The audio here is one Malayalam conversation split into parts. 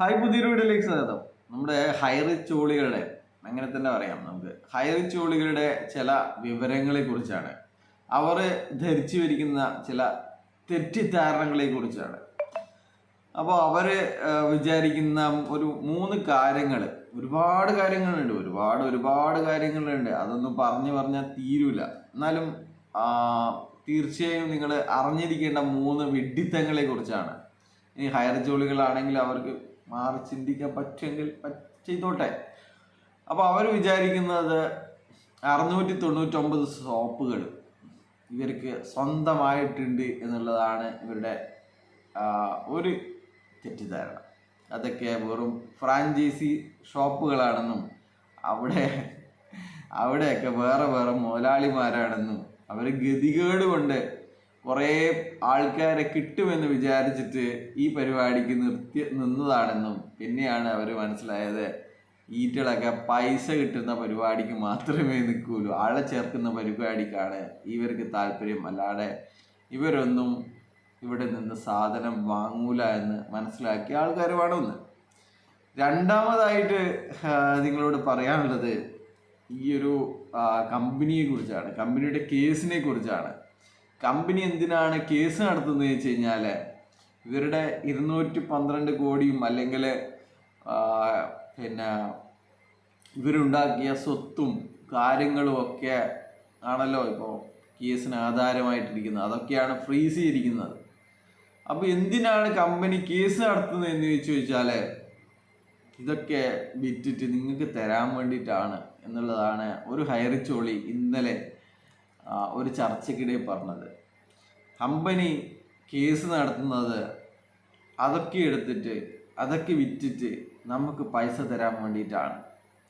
ഹായ് പുതിയൊരു വീഡിയോയിലേക്ക് സ്വാഗതം. നമ്മുടെ ഹൈറിച്ച് ചോളികളുടെ അങ്ങനെ തന്നെ പറയാം നമുക്ക്. ഹൈറിച്ച് ചോളികളുടെ ചില വിവരങ്ങളെ കുറിച്ചാണ്. അവർ ധരിച്ചു വരിക്കുന്ന ചില തെറ്റിദ്ധാരണകളെ കുറിച്ചാണ്. അപ്പോൾ അവർ വിചാരിക്കുന്ന ഒരു മൂന്ന് കാര്യങ്ങൾ ഒരുപാട് കാര്യങ്ങളുണ്ട് ഒരുപാട് ഒരുപാട് കാര്യങ്ങളുണ്ട്. അതൊന്നും പറഞ്ഞു പറഞ്ഞാൽ തീരൂല. എന്നാലും തീർച്ചയായും നിങ്ങൾ അറിഞ്ഞിരിക്കേണ്ട മൂന്ന് വിഡ്ഢിത്തങ്ങളെ കുറിച്ചാണ്. ഇനി ഹയർ ജോലികളാണെങ്കിൽ അവർക്ക് മാറി ചിന്തിക്കാൻ പറ്റുമെങ്കിൽ ചെയ്തോട്ടെ. അപ്പോൾ അവർ വിചാരിക്കുന്നത് അറുന്നൂറ്റി തൊണ്ണൂറ്റൊമ്പത് സോപ്പുകൾ ഇവർക്ക് സ്വന്തമായിട്ടുണ്ട് എന്നുള്ളതാണ് ഇവരുടെ ഒരു തെറ്റിദ്ധാരണ. അതൊക്കെ വെറും ഫ്രാഞ്ചൈസി ഷോപ്പുകളാണെന്നും അവിടെ അവിടെയൊക്കെ വേറെ വേറെ മുതലാളിമാരാണെന്നും അവർ ഗതികേട് കൊണ്ട് കുറേ ആൾക്കാരെ കിട്ടുമെന്ന് വിചാരിച്ചിട്ട് ഈ പരിപാടിക്ക് നിർത്തി നിന്നതാണെന്നും പിന്നെയാണ് അവർ മനസ്സിലായത്. ഈറ്റകളൊക്കെ പൈസ കിട്ടുന്ന പരിപാടിക്ക് മാത്രമേ നിൽക്കൂലൂ ആളെ ചേർക്കുന്ന പരിപാടിക്കാണ് ഇവർക്ക് താല്പര്യം. അല്ലാതെ ഇവരൊന്നും ഇവിടെ നിന്ന് സാധനം വാങ്ങൂല എന്ന് മനസ്സിലാക്കിയ ആൾക്കാർ വേണമെന്ന്. രണ്ടാമതായിട്ട് നിങ്ങളോട് പറയാനുള്ളത് ഈ ഒരു കമ്പനിയെ കുറിച്ചാണ് കമ്പനിയുടെ കേസിനെ കുറിച്ചാണ് കമ്പനി എന്തിനാണ് കേസ് നടത്തുന്നത് വെച്ച് കഴിഞ്ഞാൽ ഇവരുടെ ഇരുന്നൂറ്റി പന്ത്രണ്ട് കോടിയും അല്ലെങ്കിൽ പിന്നെ ഇവരുണ്ടാക്കിയ സ്വത്തും കാര്യങ്ങളും ഒക്കെ ആണല്ലോ ഇപ്പോൾ കേസിന് ആധാരമായിട്ടിരിക്കുന്നത്. അതൊക്കെയാണ് ഫ്രീസ് ചെയ്തിരിക്കുന്നത്. അപ്പോൾ എന്തിനാണ് കമ്പനി കേസ് നടത്തുന്നത് എന്ന് ചോദിച്ചു ചോദിച്ചാൽ ഇതൊക്കെ വിറ്റിട്ട് നിങ്ങൾക്ക് തരാൻ വേണ്ടിയിട്ടാണ് എന്നുള്ളതാണ് ഒരു ഹൈറിച്ചോളി ഇന്നലെ ഒരു ചർച്ചയ്ക്കിടെ പറഞ്ഞത്. കമ്പനി കേസ് നടത്തുന്നത് അതൊക്കെ എടുത്തിട്ട് അതൊക്കെ വിറ്റിട്ട് നമുക്ക് പൈസ തരാൻ വേണ്ടിയിട്ടാണ്.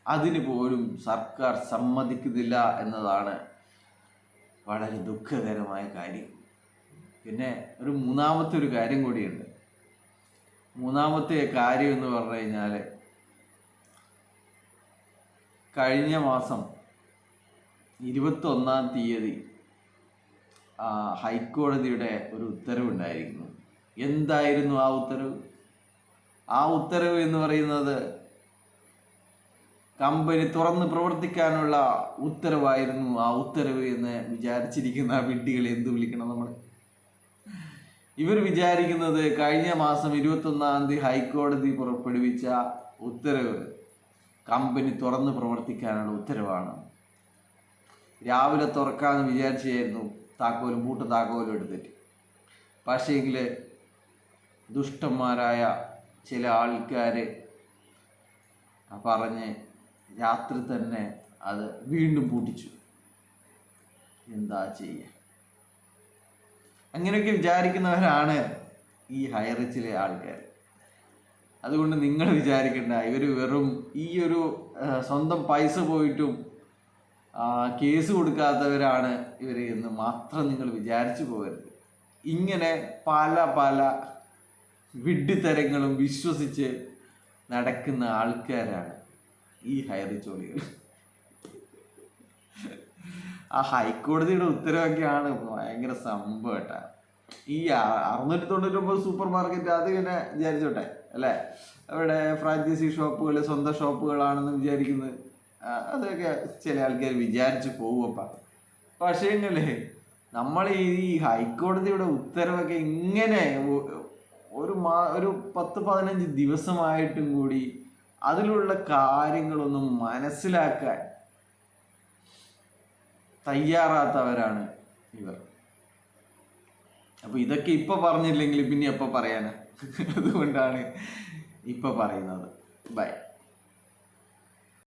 അതിന് പോലും സർക്കാർ സമ്മതിക്കുന്നില്ല എന്നതാണ് വളരെ ദുഃഖകരമായ കാര്യം. പിന്നെ ഒരു മൂന്നാമത്തെ ഒരു കാര്യം കൂടിയുണ്ട്. മൂന്നാമത്തെ കാര്യം എന്ന് പറഞ്ഞു കഴിഞ്ഞാൽ കഴിഞ്ഞ മാസം ഇരുപത്തൊന്നാം തീയതി ഹൈക്കോടതിയുടെ ഒരു ഉത്തരവുണ്ടായിരുന്നു. എന്തായിരുന്നു ആ ഉത്തരവ്? ആ ഉത്തരവ് എന്ന് പറയുന്നത് കമ്പനി തുറന്ന് പ്രവർത്തിക്കാനുള്ള ഉത്തരവായിരുന്നു ആ ഉത്തരവ് എന്ന് വിചാരിച്ചിരിക്കുന്ന വിഡ്ഢികളെ എന്ത് വിളിക്കണം നമ്മൾ? ഇവർ വിചാരിക്കുന്നത് കഴിഞ്ഞ മാസം ഇരുപത്തൊന്നാം തീയതി ഹൈക്കോടതി പുറപ്പെടുവിച്ച ഉത്തരവ് കമ്പനി തുറന്ന് പ്രവർത്തിക്കാനുള്ള ഉത്തരവാണ്. രാവിലെ തുറക്കാമെന്ന് വിചാരിച്ചായിരുന്നു താക്കോലും പൂട്ട് താക്കോലും എടുത്തിട്ട്. പക്ഷേങ്കിൽ ദുഷ്ടന്മാരായ ചില ആൾക്കാർ പറഞ്ഞ് രാത്രി തന്നെ അത് വീണ്ടും പൂട്ടിച്ചു. എന്താ ചെയ്യുക അങ്ങനെയൊക്കെ വിചാരിക്കുന്നവരാണ് ഈ ഹൈറിച്ചിലെ ആൾക്കാർ അതുകൊണ്ട് നിങ്ങൾ വിചാരിക്കേണ്ട ഇവർ വെറും ഈ ഒരു സ്വന്തം പൈസ പോയിട്ടും കേസ് കൊടുക്കാത്തവരാണ് ഇവർ എന്ന് മാത്രം നിങ്ങൾ വിചാരിച്ചു പോകരുത്. ഇങ്ങനെ പല പല വിഡ്ഢിത്തരങ്ങളും വിശ്വസിച്ച് നടക്കുന്ന ആൾക്കാരാണ് ഈ ഹൈറിച്ചോളികൾ ആ ഹൈക്കോടതിയുടെ ഉത്തരവൊക്കെയാണ് ഭയങ്കര സംഭവം കേട്ടാ. ഈ അറുന്നൂറ്റി തൊണ്ണൂറ്റൊമ്പത് സൂപ്പർ മാർക്കറ്റ് അത് പിന്നെ വിചാരിച്ചോട്ടെ അല്ലേ? അവിടെ ഫ്രാഞ്ചൈസി ഷോപ്പുകൾ സ്വന്തം ഷോപ്പുകളാണെന്ന് വിചാരിക്കുന്നത്. അതൊക്കെ ചില ആൾക്കാർ വിചാരിച്ച് പക്ഷേ എങ്കിലേ നമ്മൾ ഈ ഹൈക്കോടതിയുടെ ഉത്തരവൊക്കെ ഇങ്ങനെ ഒരു മാ ഒരു പത്ത് പതിനഞ്ച് ദിവസമായിട്ടും കൂടി അതിലുള്ള കാര്യങ്ങളൊന്നും മനസ്സിലാക്കാൻ തയ്യാറാത്തവരാണ് ഇവർ. അപ്പൊ ഇതൊക്കെ ഇപ്പൊ പറഞ്ഞില്ലെങ്കിൽ പിന്നെ എപ്പോ പറയാനാ? അതുകൊണ്ടാണ് ഇപ്പൊ പറയുന്നത്. ബൈ.